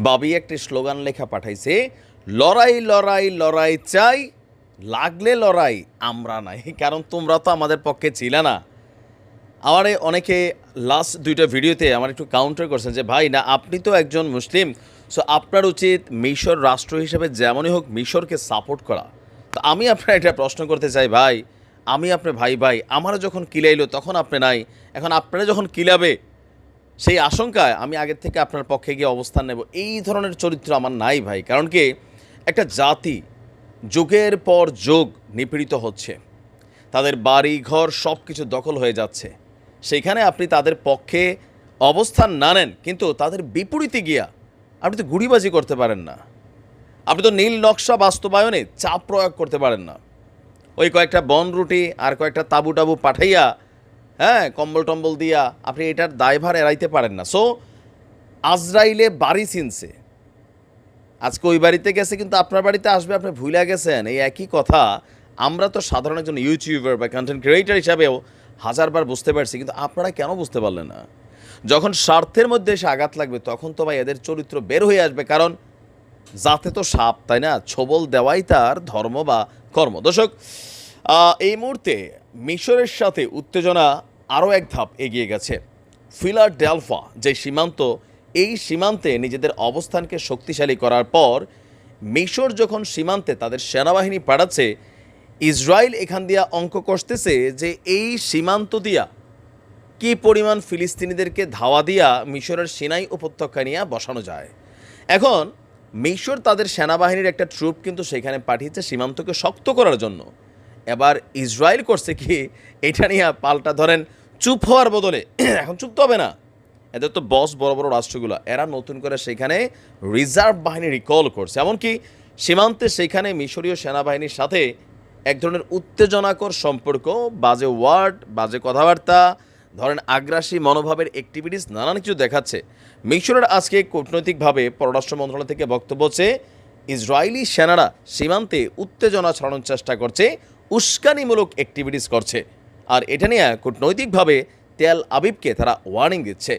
বাবি একটি স্লোগান লেখা পাঠাইছে, লড়াই লড়াই লড়াই চাই, লাগলে লড়াই, আমরা নাই। কারণ তোমরা তো আমাদের পক্ষে ছিলে না। আমার অনেকে লাস্ট দুইটা ভিডিওতে আমার একটু কাউন্টার করছেন যে, ভাই, না, আপনি তো একজন মুসলিম সো আপনার উচিত মিশর রাষ্ট্র হিসেবে যেমনই হোক মিশরকে সাপোর্ট করা। তো আমি আপনার একটা প্রশ্ন করতে চাই, ভাই, আমি আপনার ভাই ভাই, আমারও যখন কিলাইলো তখন আপনি নাই, এখন আপনারা যখন কিলাবে সেই আশঙ্কায় আমি আগের থেকে আপনার পক্ষে গিয়ে অবস্থান নেব। এই ধরনের চরিত্র আমার নাই ভাই, কারণ কি? একটা জাতি যুগের পর যুগ নিপীড়িত হচ্ছে। তাদের বাড়ি ঘর সব কিছু দখল হয়ে যাচ্ছে। সেইখানে আপনি তাদের পক্ষে অবস্থান না নেন, কিন্তু তাদের বিপরীতে গিয়া আপনি তো গুড়িবাজি করতে পারেন না। আপনি তো নীল নকশা বাস্তবায়নে চাপ প্রয়োগ করতে পারেন না। ওই কয়েকটা বন রুটি আর কয়েকটা তাবু টাবু পাঠাইয়া হ্যাঁ কম্বল টম্বল দিয়া আপনি এটার দায়ভার এড়াইতে পারেন না। সো আজরাইলে বাড়ি চিনছে। আজকে ওই বাড়িতে গেছে, কিন্তু আপনার বাড়িতে আসবে, আপনি ভুলে গেছেন। এই একই কথা, আমরা তো সাধারণ একজন ইউটিউবার বা কন্টেন্ট ক্রিয়েটার হিসাবেও হাজারবার বুঝতে পারছি, কিন্তু আপনারা কেন বুঝতে পারলেন না? যখন স্বার্থের মধ্যে এসে আঘাত লাগবে, তখন তো ভাই এদের চরিত্র বের হয়ে আসবে, কারণ যাতে তো সাপ, তাই না? ছবল দেওয়াই তার ধর্ম বা কর্ম। দর্শক এই মুহূর্তে মিশরের সাথে উত্তেজনা আরও এক ধাপ এগিয়ে গেছে। ফিলার ডেলফা যে সীমান্ত, এই সীমান্তে নিজেদের অবস্থানকে শক্তিশালী করার পর, মিশর যখন সীমান্তে তাদের সেনাবাহিনী পাঠাচ্ছে, ইসরায়েল এখান দিয়া অঙ্ক কষতেছে যে এই সীমান্ত দিয়া কি পরিমাণ ফিলিস্তিনিদেরকে ধাওয়া দিয়া মিশরের সিনাই উপত্যকা নিয়ে বসানো যায়। এখন মিশর তাদের সেনাবাহিনীর একটা ট্রুপ কিন্তু সেখানে পাঠিয়েছে সীমান্তকে শক্ত করার জন্য। এবার ইসরায়েল করছে কি? এটা নিয়ে পাল্টা ধরেন চুপ হওয়ার বদলে। এখন চুপ তো হবে না। এদের তো বস বড় বড় রাষ্ট্রগুলো, এরা নতুন করে সেখানে রিজার্ভ বাহিনী রিকল করছে। এমনকি সীমান্তে সেখানে মিশরীয় সেনাবাহিনীর সাথে এক ধরনের উত্তেজনাকর সম্পর্ক, বাজে ওয়ার্ড বাজে কথাবার্তা, ধরেন আগ্রাসী মনোভাবের অ্যাক্টিভিটিস নানান কিছু দেখাচ্ছে। মিশরের আজকে কূটনৈতিকভাবে পররাষ্ট্র মন্ত্রণালয় থেকে বক্তব্য হচ্ছে, ইসরায়েলি সেনারা সীমান্তে উত্তেজনা ছড়ানোর চেষ্টা করছে উস্কানিমূলক অ্যাক্টিভিটিস করছে। আর এটা নিয়ে কূটনৈতিকভাবে তেল আবিবকে তারা ওয়ার্নিং দিচ্ছে।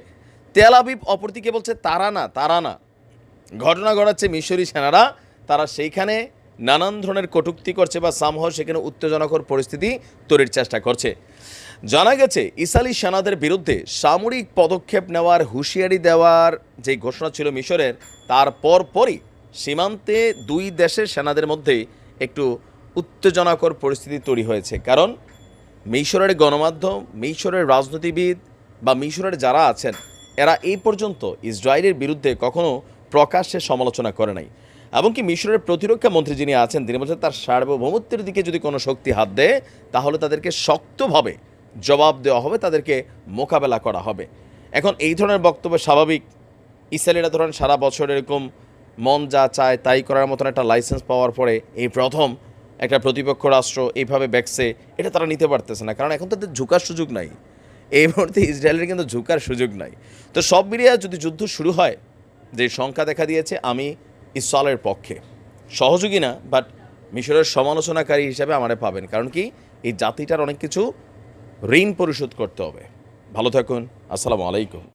তেল আবিব অপরদিকে বলছে, তারা না তারা না। ঘটনা ঘটাচ্ছে মিশরি সেনারা। তারা সেইখানে নানান ধরনের কটূক্তি করছে বা সামহ সেখানে উত্তেজনাকর পরিস্থিতি তৈরির চেষ্টা করছে। জানা গেছে ইসালি সেনাদের বিরুদ্ধে সামরিক পদক্ষেপ নেওয়ার হুঁশিয়ারি দেওয়ার যে ঘোষণা ছিল মিশরের, তার পরপরই সীমান্তে দুই দেশের সেনাদের মধ্যে একটু উত্তেজনাকর পরিস্থিতি তৈরি হয়েছে। কারণ মিশরের গণমাধ্যম, মিশরের রাজনীতিবিদ বা মিশরের যারা আছেন, এরা এই পর্যন্ত ইসরায়েলের বিরুদ্ধে কখনো প্রকাশ্যে সমালোচনা করে নাই। এমনকি মিশরের প্রতিরক্ষা মন্ত্রী যিনি আছেন, তিনি বলছেন তার সার্বভৌমত্বের দিকে যদি কোনো শক্তি হাত দেয়, তাহলে তাদেরকে শক্তভাবে জবাব দেওয়া হবে, তাদেরকে মোকাবেলা করা হবে। এখন এই ধরনের বক্তব্য স্বাভাবিক। ইসরায়েলিরা ধরেন সারা বছর এরকম মন যা চায় তাই করার মতন একটা লাইসেন্স পাওয়ার পরে এই প্রথম একটা প্রতিপক্ষ রাষ্ট্র এইভাবে ব্যাকসে, এটা তারা নিতে পারতেছে না। কারণ এখন তাদের ঝুঁকার সুযোগ নাই। এই মুহূর্তে ইসরায়েলের কিন্তু ঝুঁকার সুযোগ নাই। তো সব মিলিয়ে যদি যুদ্ধ শুরু হয়, যে সংখ্যা দেখা দিয়েছে, আমি ইসরায়েলের পক্ষে। সহযোগী না বাট মিশরের সমালোচনাকারী হিসাবে আমারে পাবেন। কারণ কি? এই জাতিটার অনেক কিছু ঋণ পরিশোধ করতে হবে। ভালো থাকুন। আসসালামু আলাইকুম।